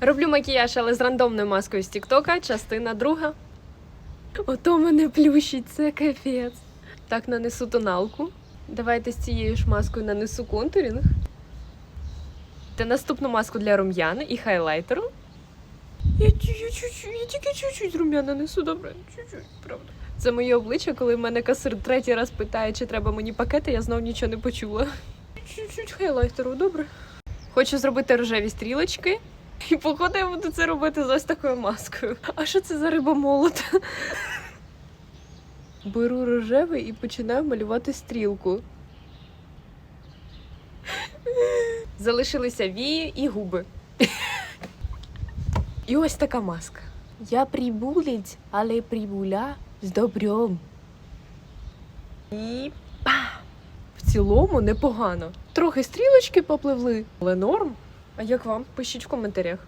Роблю макіяж, але з рандомною маскою з Тіктока, частина друга. Ото мене плющить, це капець. Так, нанесу тоналку. Давайте з цією ж маскою нанесу контурінг. Та наступну маску для рум'яни і хайлайтеру. Я, тільки чуть-чуть рум'яна несу, добре, чуть-чуть, правда. Це моє обличчя, коли в мене касир третій раз питає, чи треба мені пакети, я знов нічого не почула. Чуть-чуть хайлайтеру, добре. Хочу зробити рожеві стрілочки. І походу я буду це робити з ось такою маскою. А що це за рибомолот? Беру рожевий і починаю малювати стрілку. Залишилися вії і губи. І ось така маска. Я прибулець, але прибуля з добром. І па! В цілому непогано. Трохи стрілочки попливли, але норм. А як вам? Пишіть в коментарях.